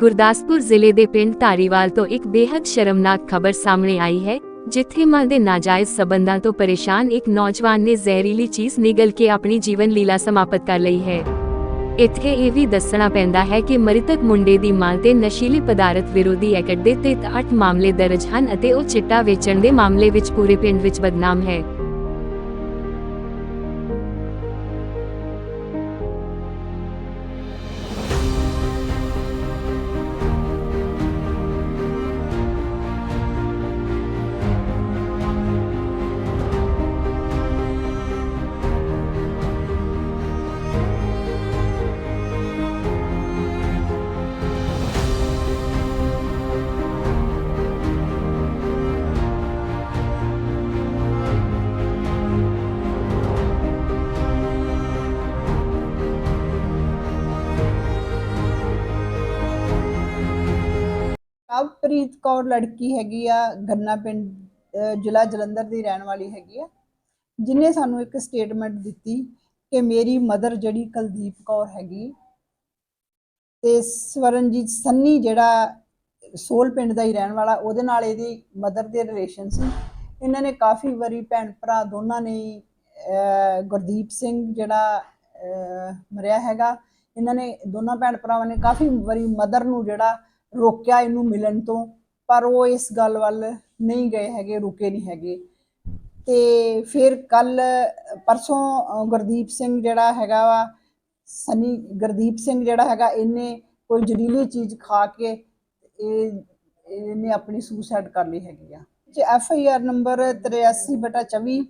ਗੁਰਦਾਸਪੁਰ ਜ਼ਿਲ੍ਹੇ ਦੇ ਪਿੰਡ ਧਾਰੀਵਾਲ ਤੋਂ ਇੱਕ ਬੇहद ਸ਼ਰਮਨਾਕ ਖਬਰ ਸਾਹਮਣੇ ਆਈ ਹੈ, ਜਿੱਥੇ ਮਾਂ ਦੇ ਨਾਜਾਇਜ਼ ਸਬੰਧਾਂ ਤੋਂ ਪਰੇਸ਼ਾਨ ਇੱਕ ਨੌਜਵਾਨ ਨੇ ਜ਼ਹਿਰੀਲੀ ਚੀਜ਼ ਨਿਗਲ ਕੇ ਆਪਣੀ ਜੀਵਨ ਲੀਲਾ ਸਮਾਪਤ ਕਰ ਲਈ ਹੈ। ਇੱਥੇ ਇਹ ਵੀ ਦੱਸਣਾ ਪੈਂਦਾ ਹੈ ਕਿ ਮ੍ਰਿਤਕ ਮੁੰਡੇ ਦੀ ਮਾਂ ਤੇ ਨਸ਼ੀਲੀ ਪਦਾਰਥ ਵਿਰੋਧੀ ਐਕਟ ਦੇ ਤਹਿਤ 8 ਮਾਮਲੇ ਦਰਜ ਹਨ ਅਤੇ ਉਹ ਚਿੱਟਾ ਵੇਚਣ ਦੇ ਮਾਮਲੇ ਵਿੱਚ ਪੂਰੇ ਪਿੰਡ ਵਿੱਚ ਬਦਨਾਮ ਹੈ। ਲਵਪ੍ਰੀਤ ਕੌਰ ਲੜਕੀ ਹੈਗੀ ਆ, ਗੰਨਾ ਪਿੰਡ ਜ਼ਿਲ੍ਹਾ ਜਲੰਧਰ ਦੀ ਰਹਿਣ ਵਾਲੀ ਹੈਗੀ ਆ, ਜਿਨੇ ਸਾਨੂੰ ਇੱਕ ਸਟੇਟਮੈਂਟ ਦਿੱਤੀ ਕਿ ਮੇਰੀ ਮਦਰ ਜਿਹੜੀ ਕੁਲਦੀਪ ਕੌਰ ਹੈਗੀ ਤੇ ਸਵਰਨਜੀਤ ਸੰਨੀ ਜਿਹੜਾ ਸੋਲ ਪਿੰਡ ਦਾ ਹੀ ਰਹਿਣ ਵਾਲਾ, ਉਹਦੇ ਨਾਲ ਇਹਦੀ ਮਦਰ ਦੇ ਰਿਲੇਸ਼ਨ ਸੀ। ਇਹਨਾਂ ਨੇ ਕਾਫੀ ਵਾਰੀ ਭੈਣ ਭਰਾ ਦੋਨਾਂ ਨੇ ਗੁਰਦੀਪ ਸਿੰਘ ਜਿਹੜਾ ਮਰਿਆ ਹੈਗਾ, ਇਹਨਾਂ ਨੇ ਦੋਨਾਂ ਭੈਣ ਭਰਾਵਾਂ ਨੇ ਕਾਫੀ ਵਾਰੀ ਮਦਰ ਨੂੰ ਜਿਹੜਾ ਰੋਕਿਆ ਇਹਨੂੰ ਮਿਲਣ ਤੋਂ, ਪਰ ਉਹ ਇਸ ਗੱਲ ਵੱਲ ਨਹੀਂ ਗਏ ਹੈਗੇ, ਰੁਕੇ ਨਹੀਂ ਹੈਗੇ। ਤੇ ਫਿਰ ਕੱਲ ਪਰਸੋਂ ਗੁਰਦੀਪ ਸਿੰਘ ਜਿਹੜਾ ਹੈਗਾ ਵਾ, ਸਨੀ, ਗੁਰਦੀਪ ਸਿੰਘ ਜਿਹੜਾ ਹੈਗਾ, ਇਹਨੇ ਕੋਈ ਜ਼ਹਿਰੀਲੀ ਚੀਜ਼ ਖਾ ਕੇ ਇਹ, ਇਹਨੇ ਆਪਣੀ ਸੁਸਾਈਡ ਕਰ ਲਈ ਹੈਗੀ ਆ। ਜੇ ਐਫ ਆਈ ਆਰ ਨੰਬਰ 83/24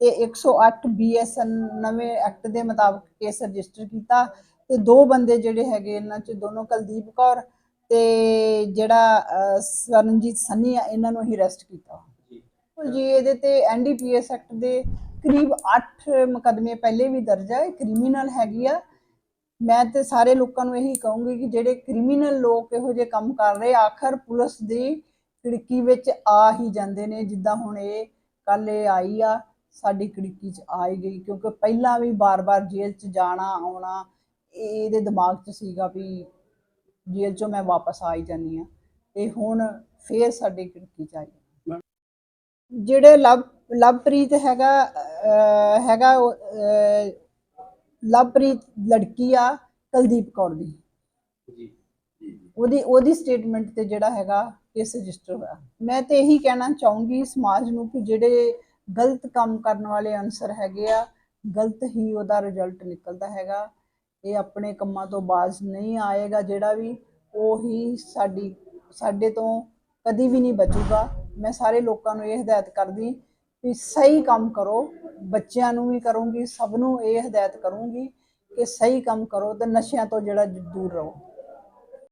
ਤੇ 108 ਬੀਐਸਐਨ ਨਵੇਂ ਐਕਟ ਦੇ ਮੁਤਾਬਕ ਕੇਸ ਰਜਿਸਟਰ ਕੀਤਾ ਤੇ ਦੋ ਬੰਦੇ ਜਿਹੜੇ ਹੈਗੇ ਇਹਨਾਂ ਚ, ਦੋਨੋਂ ਕੁਲਦੀਪ ਕੌਰ ਤੇ ਜਿਹੜਾ ਅਹ, ਸਵਰਨਜੀਤ ਸੰਨੀ ਆ ਇਹਨਾਂ ਨੂੰ ਹੀ ਅਰੈਸਟ ਕੀਤਾ। ਜੀ। ਇਹਦੇ ਤੇ ਐਨਡੀਪੀਐਸ ਐਕਟ ਦੇ ਕਰੀਬ 8 ਮੁਕੱਦਮੇ ਪਹਿਲੇ ਵੀ ਦਰਜ ਹੈ ਕ੍ਰਿਮੀਨਲ ਹੈਗੀ ਆ। ਮੈਂ ਤੇ ਸਾਰੇ ਲੋਕਾਂ ਨੂੰ ਇਹੀ ਕਹੂੰਗੀ ਕਿ ਜਿਹੜੇ ਕ੍ਰਿਮੀਨਲ ਲੋਕ ਇਹੋ ਜਿਹੇ ਕੰਮ ਕਰ ਰਹੇ ਆਖਰ ਪੁਲਿਸ ਦੀ ਖਿੜਕੀ ਵਿੱਚ ਆ ਹੀ ਜਾਂਦੇ ਨੇ ਜਿੱਦਾਂ ਹੁਣ ਇਹ ਕੱਲ ਇਹ ਆਈ ਆ ਸਾਡੀ ਖਿੜਕੀ 'ਚ ਆ ਹੀ ਗਈ ਕਿਉਂਕਿ ਪਹਿਲਾਂ ਵੀ ਬਾਰ-ਬਾਰ ਜੇਲ੍ਹ 'ਚ ਜਾਣਾ ਆਉਣਾ ਇਹ ਇਹਦੇ ਦਿਮਾਗ 'ਚ ਸੀਗਾ ਵੀ ਜੇਲ੍ਹ 'ਚੋਂ ਮੈਂ ਵਾਪਸ ਆ ਹੀ ਜਾਨੀ ਆ ਤੇ ਹੁਣ ਫੇਰ ਸਾਡੀ ਖਿੜਕੀ 'ਚ ਆਈ ਜਿਹੜੇ ਲਵ ਲਵਪ੍ਰੀਤ ਹੈਗਾ ਹੈਗਾ ਲਵਪ੍ਰੀਤ ਲੜਕੀ ਆ ਕੁਲਦੀਪ ਕੌਰ ਦੀ। ਉਹਦੀ ਉਹਦੀ ਸਟੇਟਮੈਂਟ ਤੇ ਜਿਹੜਾ ਹੈਗਾ ਕੇਸ ਰਜਿਸਟਰ ਹੋਇਆ। ਮੈਂ ਤੇ ਇਹੀ ਕਹਿਣਾ ਚਾਹੂੰਗੀ ਸਮਾਜ ਨੂੰ ਕਿ ਜਿਹੜੇ ਗਲਤ ਕੰਮ ਕਰਨ ਵਾਲੇ ਅਨਸਰ ਹੈਗੇ ਆ ਗਲਤ ਹੀ ਉਹਦਾ ਰਿਜ਼ਲਟ ਨਿਕਲਦਾ ਹੈਗਾ। ਇਹ ਆਪਣੇ ਕੰਮਾਂ ਤੋਂ ਬਾਜ਼ ਨਹੀਂ ਆਏਗਾ, ਜਿਹੜਾ ਵੀ ਉਹੀ ਸਾਡੀ, ਸਾਡੇ ਤੋਂ ਕਦੀ ਵੀ ਨਹੀਂ ਬਚੂਗਾ। ਮੈਂ ਸਾਰੇ ਲੋਕਾਂ ਨੂੰ ਇਹ ਹਦਾਇਤ ਕਰਦੀ ਵੀ ਸਹੀ ਕੰਮ ਕਰੋ, ਬੱਚਿਆਂ ਨੂੰ ਵੀ ਕਰੂੰਗੀ, ਸਭ ਨੂੰ ਇਹ ਹਦਾਇਤ ਕਰੂੰਗੀ ਕਿ ਸਹੀ ਕੰਮ ਕਰੋ ਤੇ ਨਸ਼ਿਆਂ ਤੋਂ ਜਿਹੜਾ ਦੂਰ ਰਹੋ।